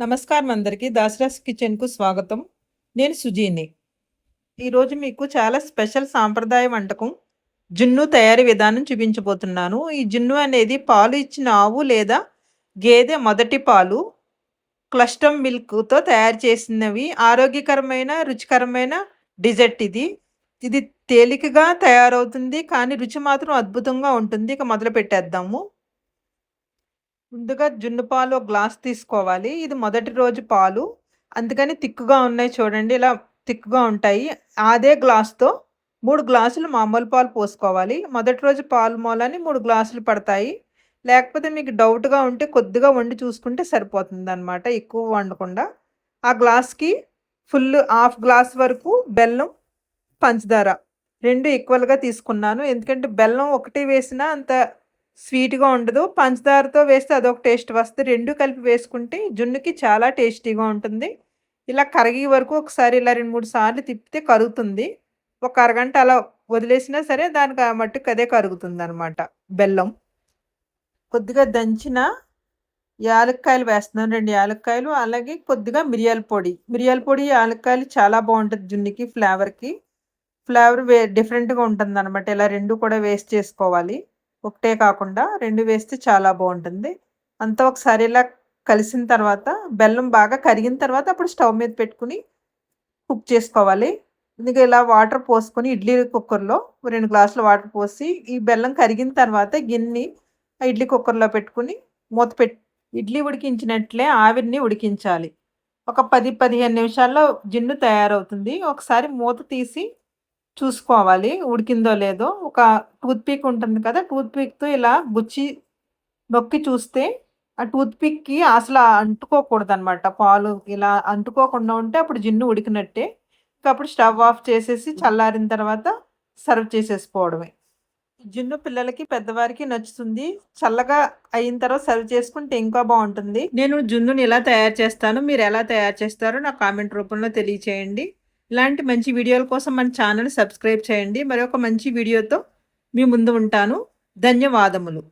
నమస్కారం అందరికీ. దాసరాస్ కిచెన్కు స్వాగతం. నేను సుజీని. ఈరోజు మీకు చాలా స్పెషల్ సాంప్రదాయ వంటకం జున్ను తయారీ విధానం చూపించబోతున్నాను. ఈ జున్ను అనేది పాలు ఇచ్చిన ఆవు లేదా గేదె మొదటి పాలు క్లస్టమ్ మిల్క్తో తయారు చేసినవి. ఆరోగ్యకరమైన రుచికరమైన డిజర్ట్ ఇది. ఇది తేలికగా తయారవుతుంది కానీ రుచి మాత్రం అద్భుతంగా ఉంటుంది. ఇక మొదలు పెట్టేద్దాము ముందుగా జున్ను పాలు ఒక గ్లాస్ తీసుకోవాలి. ఇది మొదటి రోజు పాలు. అందుకని తిక్కుగా ఉన్నాయి చూడండి ఇలా తిక్కుగా ఉంటాయి. అదే గ్లాస్తో మూడు గ్లాసులు మామూలు పాలు పోసుకోవాలి. మొదటి రోజు పాలు మూలని మూడు గ్లాసులు పడతాయి. లేకపోతే మీకు డౌట్గా ఉంటే కొద్దిగా వండి చూసుకుంటే సరిపోతుంది అనమాట ఎక్కువ వండకుండా. ఆ గ్లాస్కి ఫుల్ హాఫ్ గ్లాస్ వరకు బెల్లం పంచదార రెండు ఈక్వల్గా తీసుకున్నాను. ఎందుకంటే బెల్లం ఒకటి వేసినా అంత స్వీట్గా ఉండదు. పంచదారతో వేస్తే అదొక టేస్ట్ వస్తుంది. రెండు కలిపి వేసుకుంటే జున్నుకి చాలా టేస్టీగా ఉంటుంది. ఇలా కరిగే వరకు ఒకసారి ఇలా రెండు మూడు సార్లు తిప్పితే కరుగుతుంది. ఒక అరగంట అలా వదిలేసినా సరే దానికి ఆ మట్టుకు అదే కరుగుతుంది అనమాట బెల్లం. కొద్దిగా దంచిన యాలక్కాయలు వేస్తున్నాను. రెండు యాలక్కాయలు అలాగే కొద్దిగా మిరియాల పొడి. మిరియాల పొడి యాలక్కాయలు చాలా బాగుంటుంది జున్నుకి ఫ్లేవర్కి. ఫ్లేవర్ వే డిఫరెంట్గా ఉంటుంది అనమాట ఇలా రెండు కూడా వేస్ట్ చేసుకోవాలి. ఒకటే కాకుండా రెండు వేస్తే చాలా బాగుంటుంది. అంతా ఒకసారి ఇలా కలిసిన తర్వాత బెల్లం బాగా కరిగిన తర్వాత అప్పుడు స్టవ్ మీద పెట్టుకుని కుక్ చేసుకోవాలి. ఇంకా ఇలా వాటర్ పోసుకొని ఇడ్లీ కుక్కర్లో రెండు గ్లాసులు వాటర్ పోసి ఈ బెల్లం కరిగిన తర్వాత గిన్నె ఇడ్లీ కుక్కర్లో పెట్టుకుని మూత పెట్ ఇడ్లీ ఉడికించినట్లే ఆవిరిని ఉడికించాలి. ఒక పది పదిహేను నిమిషాల్లో జిన్ను తయారవుతుంది. ఒకసారి మూత తీసి చూసుకోవాలి. ఉడికిందో లేదో ఒక టూత్ పిక్ ఉంటుంది కదా టూత్ పిక్తో ఇలా గుచ్చి నొక్కి చూస్తే ఆ టూత్ పిక్కి అసలు అంటుకోకూడదు అనమాట పాలు ఇలా అంటుకోకుండా ఉంటే అప్పుడు జిన్ను ఉడికినట్టే. అప్పుడు స్టవ్ ఆఫ్ చేసేసి చల్లారిన తర్వాత సర్వ్ చేసేసుకోవడమే. జిన్ను పిల్లలకి పెద్దవారికి నచ్చుతుంది. చల్లగా అయిన తర్వాత సర్వ్ చేసుకుంటే ఇంకా బాగుంటుంది. నేను జున్నుని ఎలా తయారు చేస్తాను మీరు ఎలా తయారు చేస్తారో నా కామెంట్ రూపంలో తెలియచేయండి. ఇలాంటి మంచి వీడియోల కోసం మన ఛానల్ సబ్స్క్రైబ్ చేయండి. మరొక మంచి వీడియోతో మీ ముందు ఉంటాను. ధన్యవాదములు.